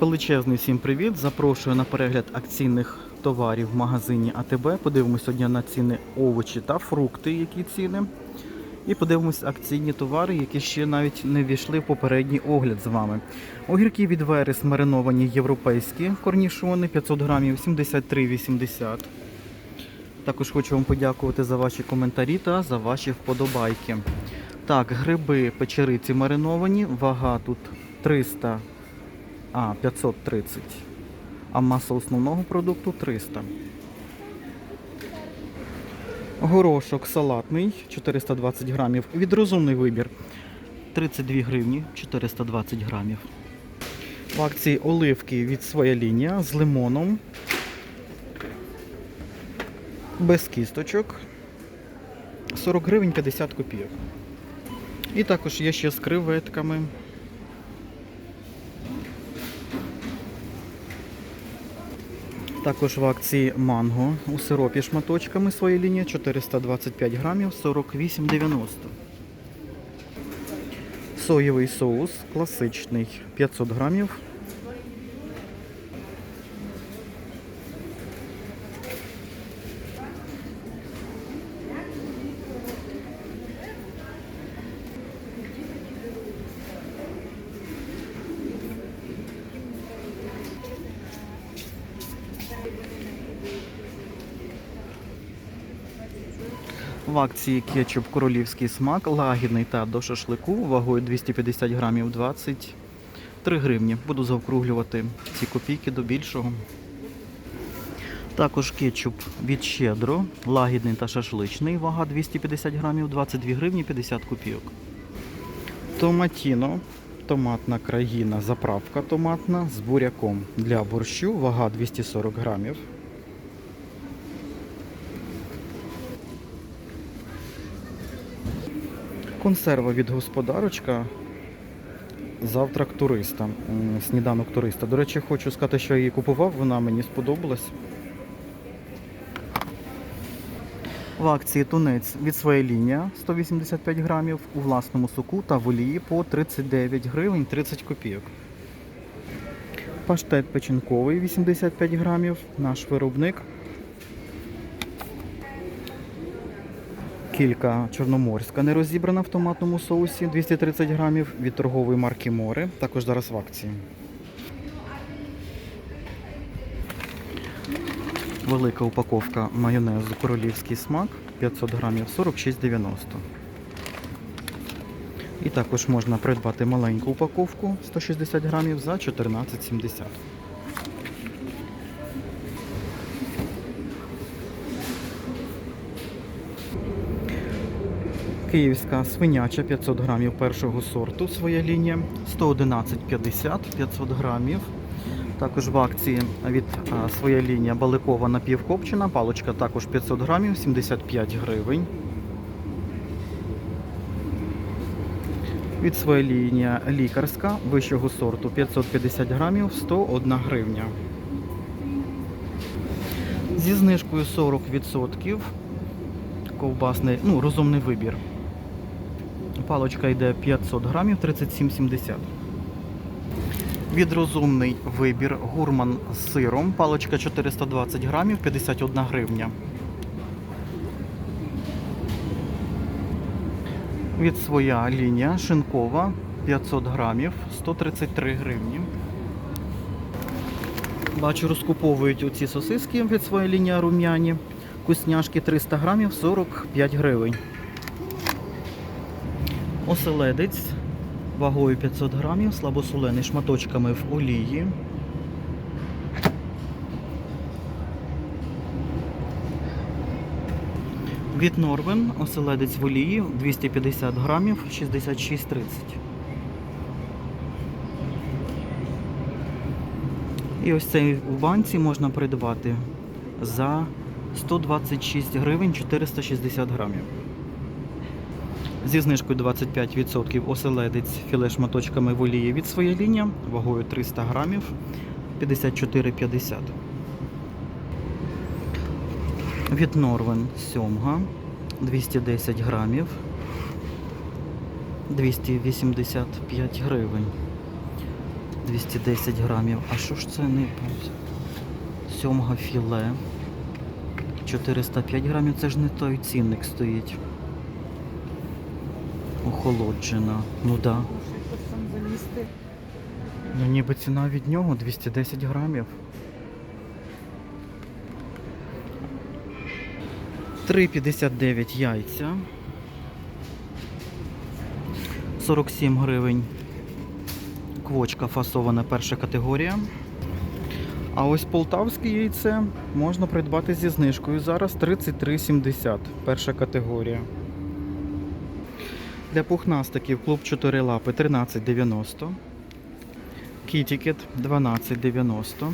Величезний всім привіт! Запрошую на перегляд акційних товарів в магазині АТБ. Подивимось сьогодні на ціни овочі та фрукти, які ціни. І подивимось акційні товари, які ще навіть не ввійшли в попередній огляд з вами. Огірки від Верес мариновані європейські корнішони 500 грамів 73,80. Також хочу вам подякувати за ваші коментарі та за ваші вподобайки. Так, гриби печериці мариновані, вага тут 300 а, 530. А маса основного продукту 300. Горошок салатний 420 грамів. Від розумний вибір 32 гривні 420 грамів. В акції оливки від своя лінія з лимоном. Без кісточок. 40 гривень 50 копійок. І також є ще з креветками. Також в акції манго у сиропі шматочками своєї лінії 425 грамів 48,90. Соєвий соус класичний 500 грамів. В акції кетчуп королівський смак, лагідний та до шашлику, вагою 250 грамів 23 гривні. Буду заокруглювати ці копійки до більшого. Також кетчуп від щедро, лагідний та шашличний, вага 250 грамів, 22 гривні 50 копійок. Томатіно, томатна країна, заправка томатна з буряком для борщу, вага 240 грамів. Консерва від господарочка. Завтрак туриста. Сніданок туриста. До речі, хочу сказати, що я її купував, вона мені сподобалась. В акції тунець від своєї лінія 185 грамів, у власному соку та в олії по 39 гривень 30 копійок. Паштет печінковий 85 грамів, наш виробник. Кілька чорноморська не розібрана в томатному соусі 230 грамів від торгової марки Море. Також зараз в акції. Велика упаковка майонезу королівський смак 500 грамів 46,90. І також можна придбати маленьку упаковку 160 грамів за 14,70. Київська свиняча 500 грамів першого сорту, своя лінія, 111,50 500 грамів. Також в акції від а, своя лінія баликова напівкопчена, паличка також 500 грамів, 75 гривень. Від своя лінія лікарська вищого сорту 550 грамів, 101 гривня. Зі знижкою 40% ковбасний, ну, розумний вибір. Палочка йде 500 грамів 37,70. Відрозумний вибір гурман з сиром. Палочка 420 грамів 51 гривня. Від своя лінія шинкова 500 грамів 133 гривні. Бачу, розкуповують оці сосиски від своєї лінії рум'яні. Вкусняшки 300 грамів 45 гривень. Оселедець вагою 500 грамів, слабосолений шматочками в олії. Від Норвен оселедець в олії 250 грамів 66,30. І ось цей в банці можна придбати за 126 гривень 460 грамів. Зі знижкою 25% оселедець філе шматочками в олії від своєї лінії, вагою 300 грамів 54,50. Від Норвен сьомга 210 грамів 285 гривень. 210 грамів. А що ж це не сьомга філе? 405 грамів, це ж не той цінник стоїть. Охолоджена. Ну да. Ну ніби ціна від нього 210 грамів. 3,59 яйця. 47 гривень. Квочка фасована перша категорія. А ось полтавське яйце можна придбати зі знижкою. Зараз 33,70 перша категорія. Для пухнастиків клуб 4 лапи 13,90. Кітікет 12,90.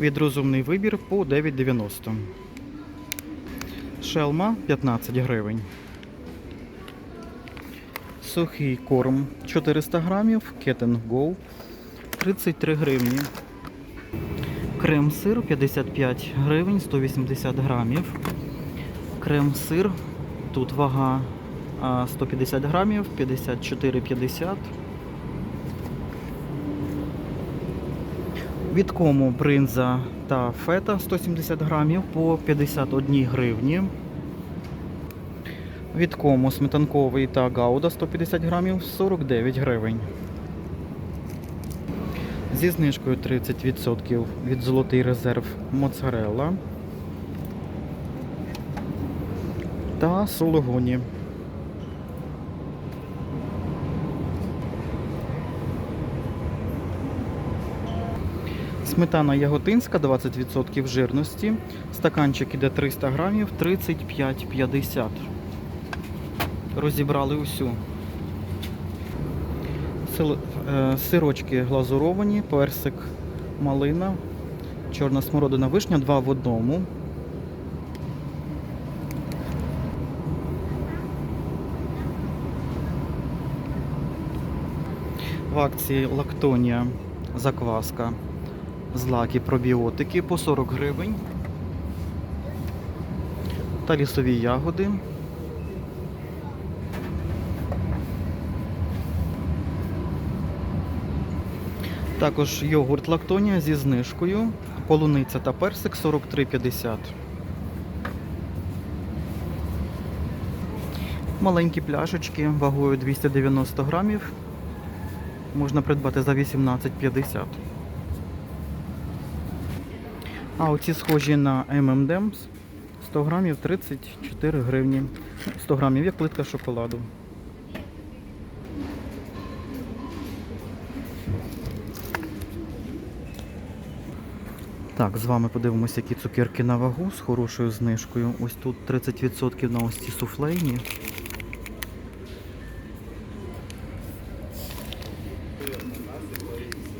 Від розумний вибір по 9,90. Шелма 15 гривень. Сухий корм 400 грамів. Кетен Go 33 гривні. Крем-сир 55 гривень 180 грамів. Крем-сир. Тут вага 150 грамів 54,50. Від кому бринза та фета 170 грамів по 51 гривні. Від кому сметанковий та гауда 150 грамів 49 гривень. Зі знижкою 30% від золотий резерв моцарелла та сулугуні. Сметана яготинська 20% жирності. Стаканчик іде 300 грамів 35,50. Розібрали усю. Е, Сирочки глазуровані, персик, малина, чорна смородина вишня, два в одному. В акції Лактонія закваска злаки пробіотики по 40 гривень. Та лісові ягоди. Також йогурт лактонія зі знижкою. Полуниця та персик 43,50. Маленькі пляшечки вагою 290 грамів. Можна придбати за 18,50. А оці схожі на M&M's 100 грамів 34 гривні. 100 грамів, як плитка шоколаду. Так, з вами подивимося, які цукерки на вагу з хорошою знижкою. Ось тут 30% на ось ці суфлейні.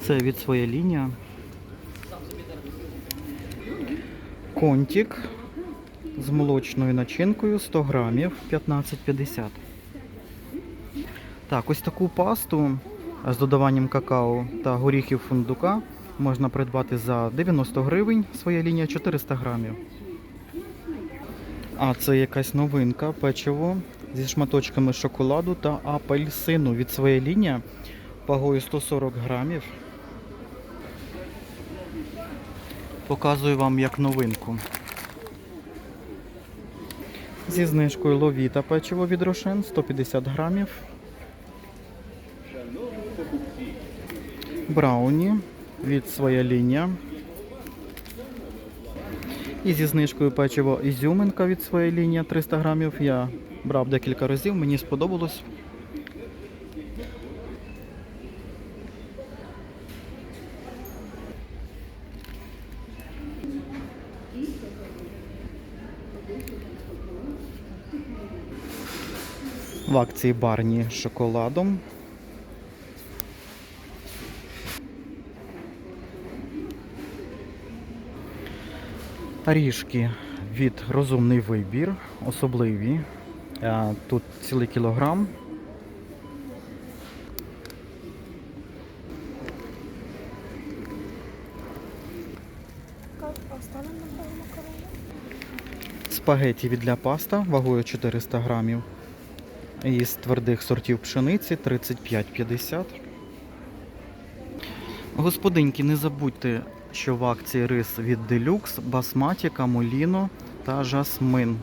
Це від своєї лінія. Контік з молочною начинкою 100 грамів 15,50. Так, ось таку пасту з додаванням какао та горіхів фундука можна придбати за 90 гривень, своя лінія 400 грамів. А це якась новинка, печиво зі шматочками шоколаду та апельсину від своєї лінії вагою 140 грамів. Показую вам як новинку. Зі знижкою ловіта печиво від Рошен 150 грамів. Брауні від своя лінія. І зі знижкою печиво ізюминка від своєї лінії 300 грамів. Я брав декілька разів, мені сподобалось. В акції барні з шоколадом. Ріжки від розумний вибір, особливі. Е, Тут цілий кілограм. Спагеті від для паста вагою 400 грамів. Із твердих сортів пшениці 35,50. Господинки, не забудьте, що в акції рис від Deluxe, Басматі, Камоліно та Жасмин.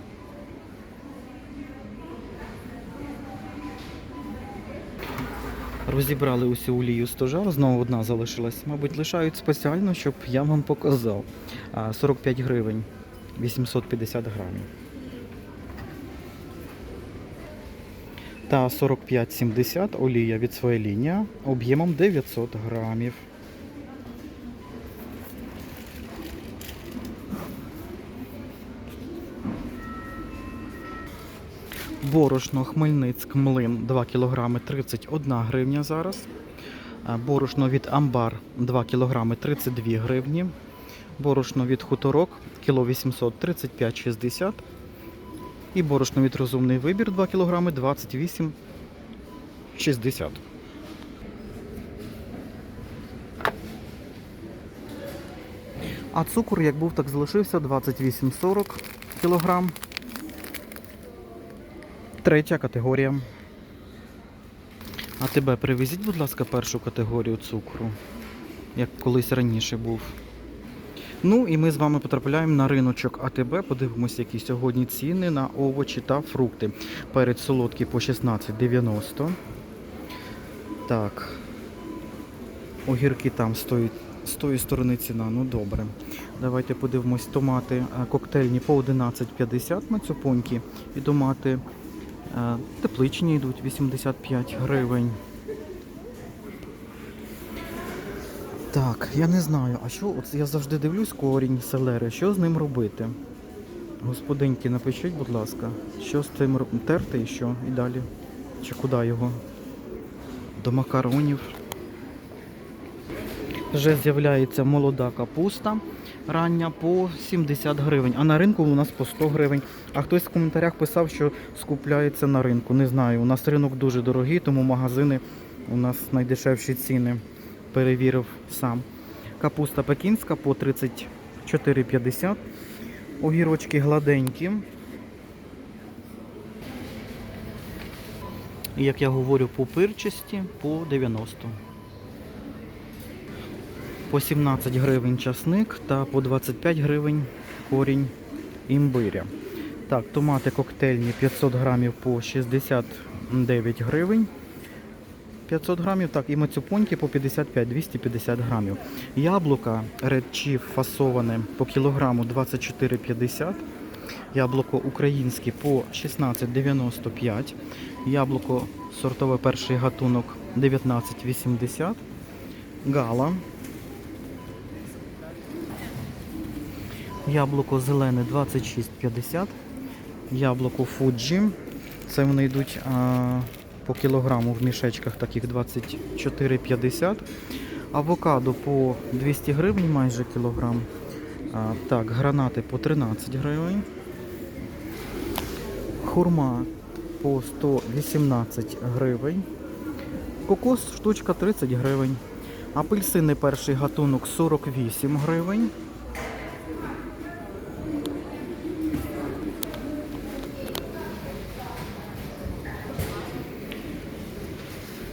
Розібрали усю олію стожар, знову одна залишилась. Мабуть, лишають спеціально, щоб я вам показав. 45 гривень, 850 грамів. Та 45,70 олія від своєї лінії об'ємом 900 грамів. Борошно Хмельницьк млин 2 кг 31 гривня зараз. Борошно від Амбар 2 кг 32 гривні. Борошно від Хуторок кіло 800 35,60. І борошно від Розумний вибір 2 кг 28,60. А цукор як був, так залишився 28,40 кг. Третя категорія. А тебе привезіть, будь ласка, першу категорію цукру, як колись раніше був. Ну і ми з вами потрапляємо на риночок АТБ. Подивимося, які сьогодні ціни на овочі та фрукти. Перець солодкий по 16,90. Так. Огірки там стоять з тої сторони ціна. Ну добре. Давайте подивимось томати е, коктейльні по 11,50 мацюпоньки і томати е, тепличні йдуть 85 гривень. Так, я не знаю, а що, от я завжди дивлюсь корінь селери, що з ним робити? Господинки, напишіть, будь ласка, що з цим терти і що і далі? Чи куди його? До макаронів. Вже з'являється молода капуста рання по 70 гривень, а на ринку у нас по 100 гривень. А хтось в коментарях писав, що скупляється на ринку. Не знаю, у нас ринок дуже дорогий, тому магазини у нас найдешевші ціни. Перевірив сам. Капуста пекінська по 34,50. Огірочки гладенькі. І як я говорю, по пирчасті по 90. По 17 гривень часник та по 25 гривень корінь імбиря. Так, томати коктейльні 500 грамів по 69 гривень. 500 грамів, так, і мацюпоньки по 55-250 грамів. Яблука Chief фасоване по кілограму 24,50. Яблуко українське по 16,95. Яблуко сортове перший гатунок 19,80. Гала. Яблуко зелене 26,50. Яблуко Фуджі. Це вони йдуть а, по кілограму в мішечках таких 24,50. Авокадо по 200 гривень майже кілограм. А, так, гранати по 13 гривень. Хурма по 118 гривень. Кокос штучка 30 гривень. Апельсини перший гатунок 48 гривень.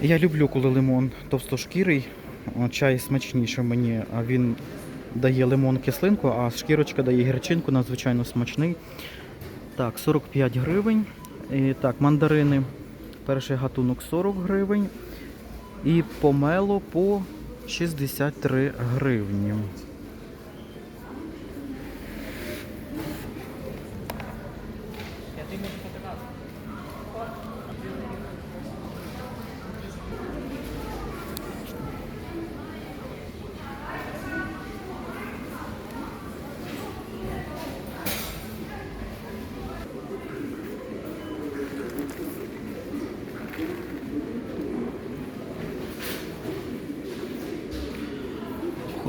Я люблю, коли лимон товстошкірий, чай смачніше мені, він дає лимон кислинку, а шкірочка дає гірчинку, надзвичайно смачний. Так, 45 гривень. І, так, мандарини. Перший гатунок 40 гривень. І помело по 63 гривні.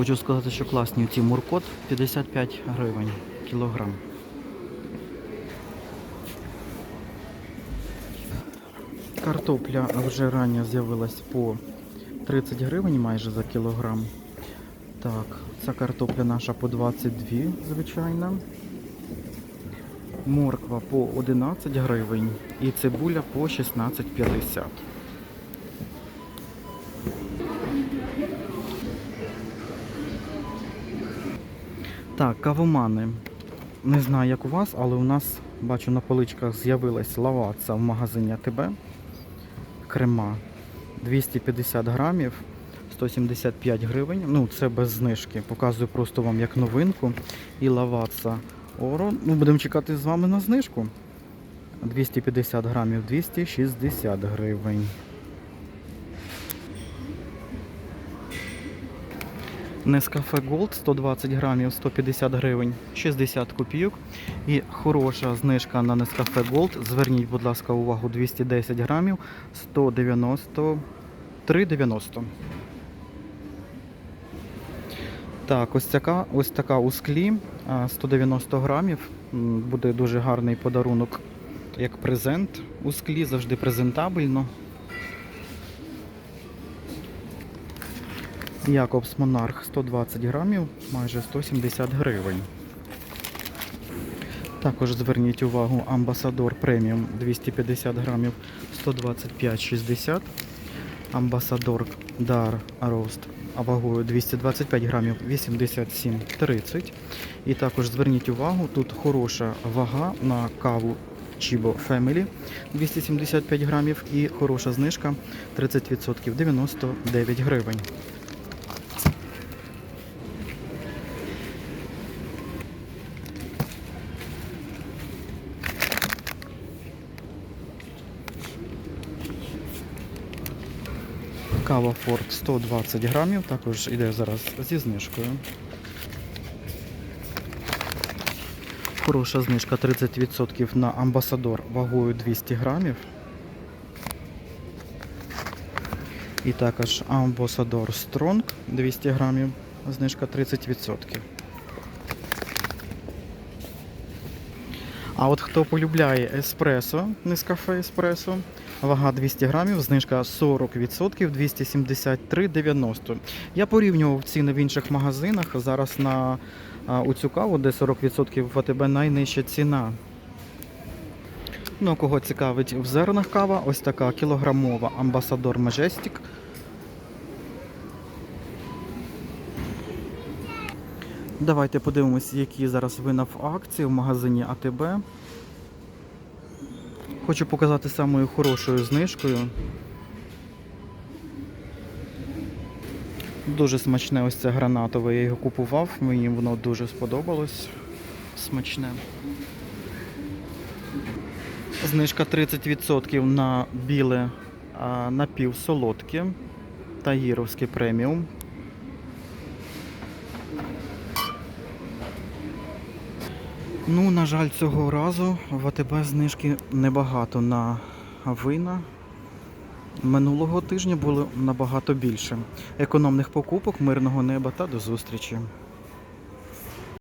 Хочу сказати, що класні ці муркот 55 гривень кілограм. Картопля вже рання з'явилась по 30 гривень майже за кілограм. Так, ця картопля наша по 22, звичайна. Морква по 11 гривень і цибуля по 16,50. Так, кавомани. Не знаю, як у вас, але у нас, бачу, на поличках з'явилась лаваца в магазині АТБ. Крема 250 грамів, 175 гривень. Ну, це без знижки. Показую просто вам як новинку. І лаваца Оро. Ну, будемо чекати з вами на знижку. 250 грамів 260 гривень. Нескафе Gold 120 грамів 150 гривень 60 копійок. І хороша знижка на Нескафе Gold. Зверніть, будь ласка, увагу 210 грамів 193,90. Так, ось така, ось така у склі 190 грамів. Буде дуже гарний подарунок як презент у склі, завжди презентабельно. Якобс Монарх 120 грамів, майже 170 гривень. Також зверніть увагу Амбасадор преміум 250 грамів 125,60. Амбасадор Дар Рост вагою 225 грамів 87,30. І також зверніть увагу, тут хороша вага на каву Chibo Family 275 грамів і хороша знижка 30% 99 гривень. Кава Форд 120 грамів, також йде зараз зі знижкою. Хороша знижка 30% на амбасадор вагою 200 грамів. І також амбасадор Strong 200 грамів, знижка 30%. А от хто полюбляє еспресо, нескафе еспресо, вага 200 грамів, знижка 40%, 273,90. Я порівнював ціни в інших магазинах. Зараз на у цю каву, де 40% в АТБ найнижча ціна. Ну, кого цікавить в зернах кава, ось така кілограмова Амбасадор Majestic. Давайте подивимось, які зараз вина в акції в магазині АТБ. Хочу показати самою хорошою знижкою. Дуже смачне ось це гранатове, я його купував, мені воно дуже сподобалось. Смачне. Знижка 30% на біле напівсолодке та гіровське преміум. Ну, на жаль, цього разу в АТБ знижки небагато на вина. Минулого тижня було набагато більше. Економних покупок, мирного неба та до зустрічі.